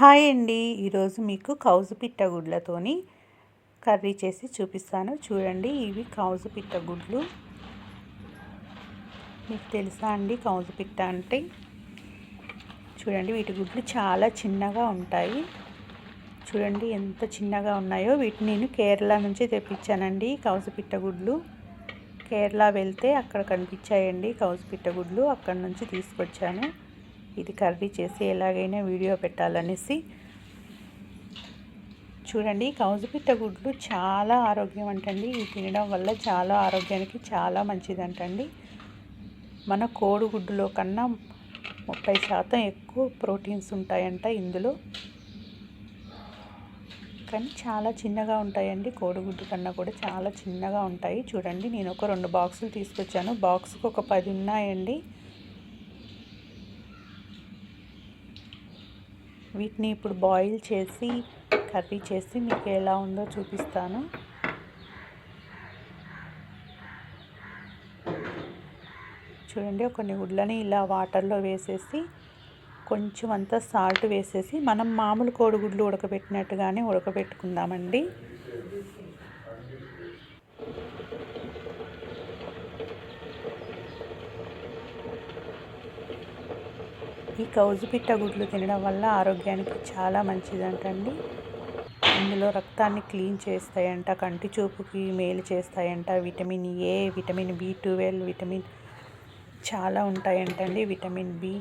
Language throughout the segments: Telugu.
హాయ్ అండి. ఈరోజు మీకు కౌజు పిట్ట గుడ్లతోని కర్రీ చేసి చూపిస్తాను. చూడండి ఇవి కౌజు పిట్ట గుడ్లు. మీకు తెలుసా అండి కౌజు పిట్ట అంటే? చూడండి వీటి గుడ్లు చాలా చిన్నగా ఉంటాయి. చూడండి ఎంత చిన్నగా ఉన్నాయో. వీటిని నేను కేరళ నుంచి తెప్పించానండి కౌజు పిట్ట గుడ్లు. కేరళ వెళ్తే అక్కడ కనిపించాయండి కౌజు పిట్ట గుడ్లు. అక్కడ నుంచి తీసుకొచ్చాను. ఇది కర్రీ చేసి ఎలాగైనా వీడియో పెట్టాలనేసి. చూడండి కౌజుపిట్ట గుడ్లు చాలా ఆరోగ్యం అంటండి. ఇవి తినడం వల్ల చాలా ఆరోగ్యానికి చాలా మంచిదంటండి. మన కోడిగుడ్డులో కన్నా ముప్పై శాతం ఎక్కువ ప్రోటీన్స్ ఉంటాయంట ఇందులో. కానీ చాలా చిన్నగా ఉంటాయండి. కోడిగుడ్డు కన్నా కూడా చాలా చిన్నగా ఉంటాయి. చూడండి నేను ఒక రెండు బాక్సులు తీసుకొచ్చాను. బాక్స్కి ఒక పది ఉన్నాయండి. వీటిని ఇప్పుడు బాయిల్ చేసి కర్రీ చేసి మీకు ఎలా ఉందో చూపిస్తాను. చూడండి కొన్ని గుడ్లని ఇలా వాటర్లో వేసేసి కొంచెం అంతా సాల్ట్ వేసేసి మనం మామూలు కోడిగుడ్లు ఉడకబెట్టినట్టుగానే ఉడకబెట్టుకుందామండి. ఈ కౌజు పిట్ట గుడ్లు తినడం వల్ల ఆరోగ్యానికి చాలా మంచిదంటండి. ఇందులో రక్తాన్ని క్లీన్ చేస్తాయంట కంటి చూపుకి మేలు చేస్తాయంట. Vitamin A vitamin B twelve vitamin చాలా ఉంటాయంటండి. Vitamin B.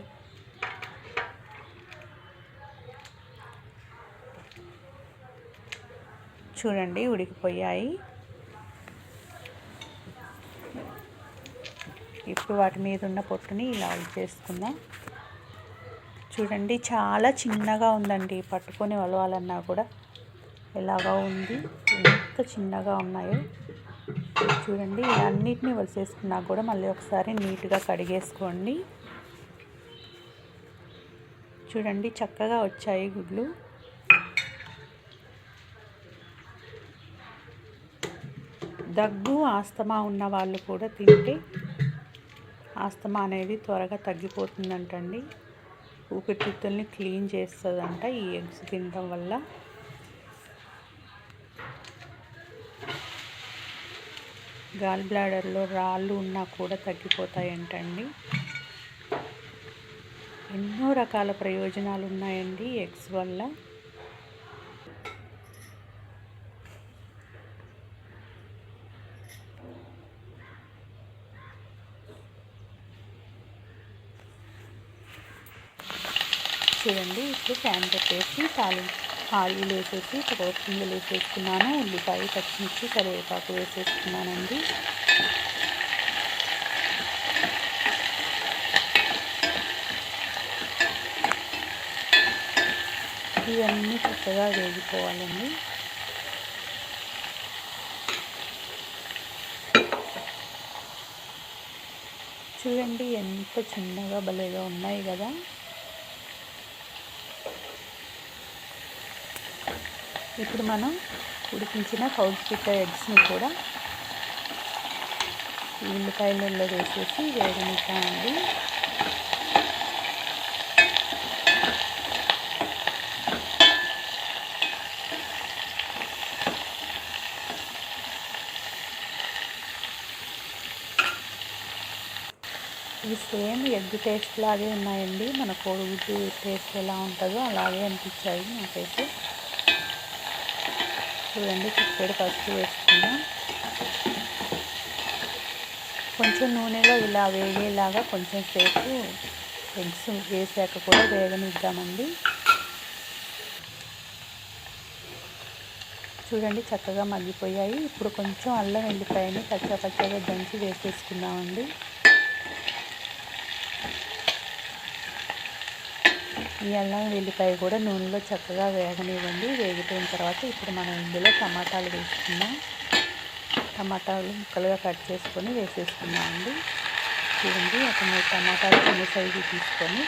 చూడండి ఉడికిపోయాయి. ఇప్పుడు వాటి మీద ఉన్న పొట్టుని ఇలా చేసుకుందాం. చూడండి చాలా చిన్నగా ఉందండి. పట్టుకొని వలవాలన్నా కూడా ఎలాగా ఉంది ఎంత చిన్నగా ఉన్నాయో చూడండి. అన్నిటినీ వలిసేసుకున్నా కూడా మళ్ళీ ఒకసారి నీట్గా కడిగేసుకోండి. చూడండి చక్కగా వచ్చాయి గుడ్లు. దగ్గు ఆస్తమా ఉన్న వాళ్ళు కూడా తింటే ఆస్తమా అనేది త్వరగా తగ్గిపోతుందంటండి. ఊపిరితిత్తుల్ని క్లీన్ చేస్తుందంట ఈ ఎగ్స్ తినడం వల్ల. గాల్ బ్లాడర్లో రాళ్ళు ఉన్నా కూడా తగ్గిపోతాయంటండి. ఎన్నో రకాల ప్రయోజనాలు ఉన్నాయండి ఎగ్స్ వల్ల. చూడండి. ఇప్పుడు ఫ్యాన్ పెట్టేసి తాలి ఆయిల్ వేసేసి పిందులు వేసేసుకున్నాను. ఉల్లిపాయ పచ్చిమిర్చి కరివేపాకు వేసేసుకున్నానండి. ఇవన్నీ చక్కగా వేగిపోవాలండి. చూడండి ఎంత చిన్నగా భలేగా ఉన్నాయి కదా. ఇప్పుడు మనం ఉడికించిన కౌజ్ పిట్ట ఎగ్స్ని కూడా ఉల్లిపాయలలో వేసేసి వేగనిస్తామండి ఇవి సేమ్ ఎగ్ టేస్ట్ లాగే ఉన్నాయండి. మన కోడిగుడ్డు టేస్ట్ ఎలా ఉంటుందో అలాగే అనిపించాయి నాకైతే. చూడండి చిక్కడి పసుపు వేసుకున్నాం. కొంచెం నూనెలో ఇలా వేగేలాగా కొంచెం సేపు ఎగ్స్ వేసాక కూడా వేగనిద్దామండి. చూడండి చక్కగా మగ్గిపోయాయి. ఇప్పుడు కొంచెం అల్లం వెల్లిపాయని పచ్చ పచ్చగా దంచి వేసేసుకుందామండి. ఈ అల్లం వెల్లిపాయ కూడా నూనెలో చక్కగా వేగనివ్వండి. వేగిపోయిన తర్వాత ఇప్పుడు మనం ఇందులో టమాటాలు వేసుకుందాం. టమాటాలు ముక్కలుగా కట్ చేసుకొని వేసేసుకున్నామండి చూడండి ఒక మూడు టమాటాలు చిన్న సైజు తీసుకొని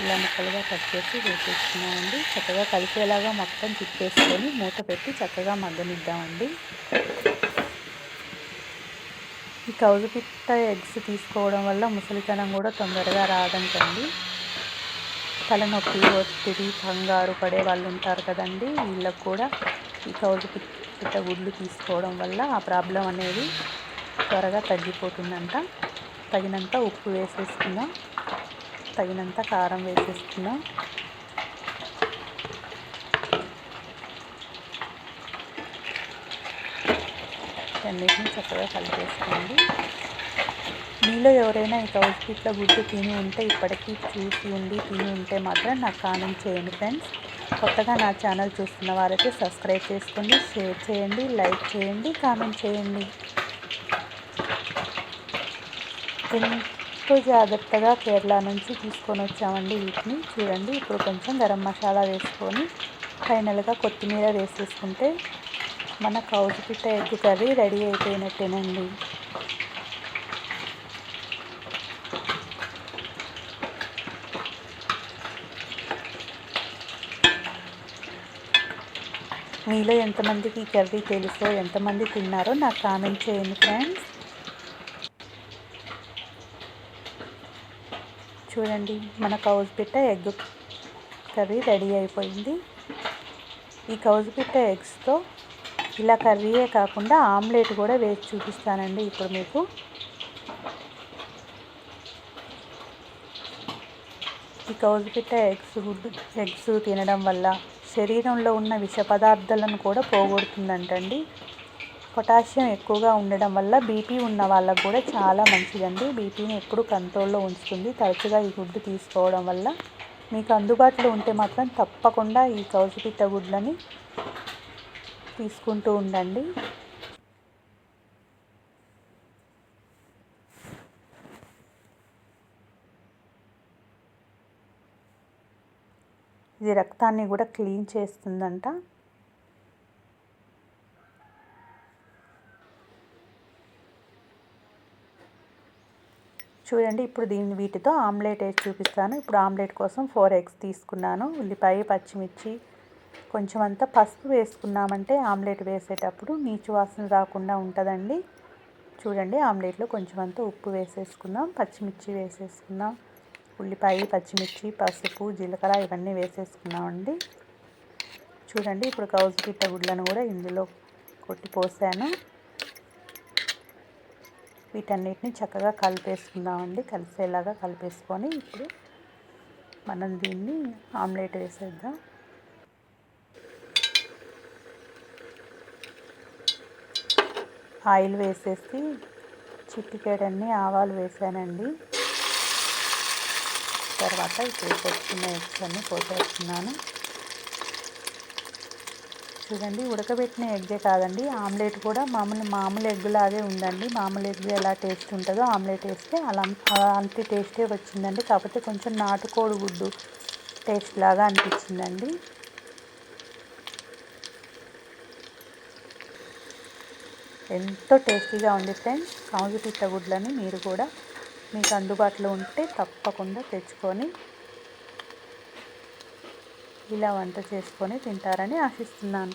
ఇలా ముక్కలుగా కట్ చేసి వేసేసుకున్నామండి చక్కగా కలిసేలాగా మొత్తం తిప్పేసుకొని మూత పెట్టి చక్కగా మగ్గనిద్దామండి. ఈ కౌజు పిట్ట ఎగ్స్ తీసుకోవడం వల్ల ముసలితనం కూడా తొందరగా రాదంటండి. తలనొప్పి ఒత్తిడి కంగారు పడే వాళ్ళు ఉంటారు కదండి. వీళ్ళకు కూడా ఈ కౌజు పిట్ట గుడ్లు తీసుకోవడం వల్ల ఆ ప్రాబ్లం అనేది త్వరగా తగ్గిపోతుందంట. తగినంత ఉప్పు వేసేసుకుందాం తగినంత కారం వేసేసుకుందాం అన్నిటిని చక్కగా కలిపేసుకోండి. మీలో ఎవరైనా ఈ కౌజ్ పిట్ల గుడ్డు తిని ఉంటే ఇప్పటికీ చూసి ఉండి తిని ఉంటే మాత్రం నాకు కామెంట్ చేయండి ఫ్రెండ్స్. కొత్తగా నా ఛానల్ చూస్తున్న వారైతే సబ్స్క్రైబ్ చేసుకోండి షేర్ చేయండి లైక్ చేయండి కామెంట్ చేయండి. ఎంతో జాగ్రత్తగా కేరళ నుంచి తీసుకొని వచ్చామండి వీటిని. చూడండి ఇప్పుడు కొంచెం గరం మసాలా వేసుకొని ఫైనల్గా కొత్తిమీర వేసేసుకుంటే మన కౌజు పిట్ట ఎగ్ కర్రీ రెడీ అయిపోయినట్టేనండి. మీలో ఎంతమందికి ఈ కర్రీ తెలుసో ఎంతమంది తిన్నారో నాకు కామెంట్ చేయండి ఫ్రెండ్స్. చూడండి మన కౌజ్ పిట్ట ఎగ్ కర్రీ రెడీ అయిపోయింది. ఈ కౌజ్ పిట్ట ఎగ్స్తో ఇలా కర్రీయే కాకుండా ఆమ్లెట్ కూడా వేసి చూపిస్తానండి ఇప్పుడు మీకు. ఈ కౌజు పిట్ట ఎగ్స్ గుడ్ ఎగ్స్ తినడం వల్ల శరీరంలో ఉన్న విష పదార్థాలను కూడా పోగొడుతుందంటండి. పొటాషియం ఎక్కువగా ఉండడం వల్ల బీపీ ఉన్న వాళ్ళకు కూడా చాలా మంచిదండి. బీపీని ఎప్పుడు కంట్రోల్లో ఉంచుతుంది. తరచుగా ఈ గుడ్డు తీసుకోవడం వల్ల మీకు అందుబాటులో ఉంటే మాత్రం తప్పకుండా ఈ కౌజుపిట్ట గుడ్లని తీసుకుంటూ ఉండండి. ఇది రక్తాన్ని కూడా క్లీన్ చేస్తుందంట. చూడండి ఇప్పుడు దీన్ని వీటితో ఆమ్లెట్ వేసి చూపిస్తాను. ఇప్పుడు ఆమ్లెట్ కోసం ఫోర్ ఎగ్స్ తీసుకున్నాను. ఉల్లిపాయ పచ్చిమిర్చి కొంచెం అంతా పసుపు వేసుకున్నామంటే ఆమ్లెట్ వేసేటప్పుడు నీచు వాసన రాకుండా ఉంటుందండి. చూడండి ఆమ్లెట్లో కొంచెం అంతా ఉప్పు వేసేసుకుందాం పచ్చిమిర్చి వేసేసుకుందాం ఉల్లిపాయ పచ్చిమిర్చి పసుపు జీలకర్ర ఇవన్నీ వేసేసుకున్నామండి. చూడండి ఇప్పుడు కౌజు పిట్ట గుడ్లను కూడా ఇందులో కొట్టి పోసాను. వీటన్నిటిని చక్కగా కలిపేసుకుందామండి కలిసేలాగా కలిపేసుకొని ఇప్పుడు మనం దీన్ని ఆమ్లెట్ వేసేద్దాం. ఆయిల్ వేసేసి చిట్టికేడన్ని ఆవాలు వేసానండి. తర్వాత ఇప్పుడు పెట్టుకున్న ఎగ్స్ అన్నీ పోసేస్తున్నాను. చూడండి ఉడకబెట్టిన ఎగ్గే కాదండి ఆమ్లెట్ కూడా మామూలు మామూలు ఎగ్ లాగే ఉందండి. మామూలు ఎగ్ ఎలా టేస్ట్ ఉంటుందో ఆమ్లెట్ వేస్తే అలా అలాంటి టేస్టే వచ్చిందండి. కాకపోతే కొంచెం నాటుకోడి గుడ్డు టేస్ట్ లాగా అనిపించిందండి. ఎంతో టేస్టీగా ఉంది ఫ్రెండ్స్. కాజు పిట్ట గుడ్లని మీరు కూడా మీకు అందుబాటులో ఉంటే తప్పకుండా తెచ్చుకొని ఇలా వంట చేసుకొని తింటారని ఆశిస్తున్నాను.